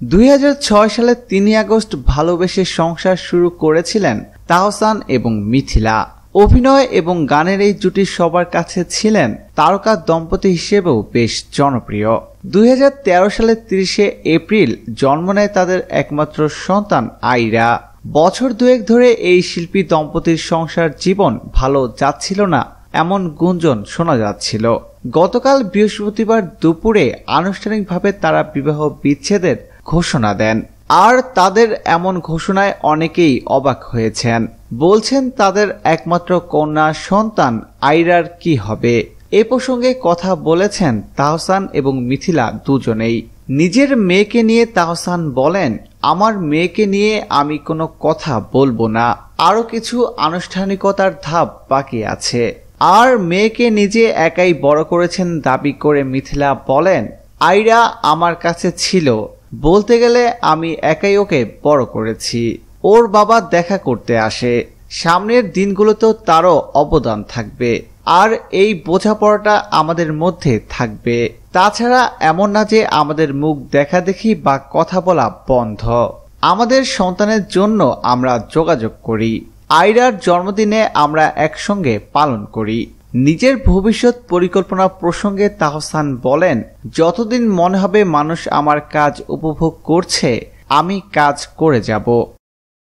দুই হাজার ছয় সালে তিনই আগস্ট ভালোবেসে সংসার শুরু করেছিলেন তাহসান এবং মিথিলা। অভিনয় এবং গানের এই জুটি সবার কাছে ছিলেন তারকা দম্পতি হিসেবেও বেশ জনপ্রিয়। দুই সালের তিরিশে এপ্রিল জন্ম নেয় তাদের একমাত্র সন্তান আইরা। বছর দুয়েক ধরে এই শিল্পী দম্পতির সংসার জীবন ভালো যাচ্ছিল না, এমন গুঞ্জন শোনা যাচ্ছিল। গতকাল বৃহস্পতিবার দুপুরে আনুষ্ঠানিকভাবে তারা বিবাহ বিচ্ছেদের ঘোষণা দেন। আর তাদের এমন ঘোষণায় অনেকেই অবাক হয়েছেন। বলছেন তাদের একমাত্র কন্যা সন্তান আইরার কি হবে? এ প্রসঙ্গে কথা বলেছেন তাহসান এবং মিথিলা দুজনেই। নিজের মেয়েকে নিয়ে তাহসান বলেন, আমার মেয়েকে নিয়ে আমি কোনো কথা বলব না। আরও কিছু আনুষ্ঠানিকতার ধাপ বাকি আছে। আর মেয়েকে নিজে একাই বড় করেছেন দাবি করে মিথিলা বলেন, আইরা আমার কাছে ছিল। বলতে গেলে আমি একাই ওকে বড় করেছি। ওর বাবা দেখা করতে আসে। সামনের দিনগুলোতেও তারও অবদান থাকবে। আর এই বোঝাপড়াটা আমাদের মধ্যে থাকবে। তাছাড়া এমন না যে আমাদের মুখ দেখা দেখি বা কথা বলা বন্ধ। আমাদের সন্তানের জন্য আমরা যোগাযোগ করি। আইরার জন্মদিনে আমরা একসঙ্গে পালন করি। নিজের ভবিষ্যৎ পরিকল্পনা প্রসঙ্গে তাহসান বলেন, যতদিন মনে হবে মানুষ আমার কাজ উপভোগ করছে, আমি কাজ করে যাব।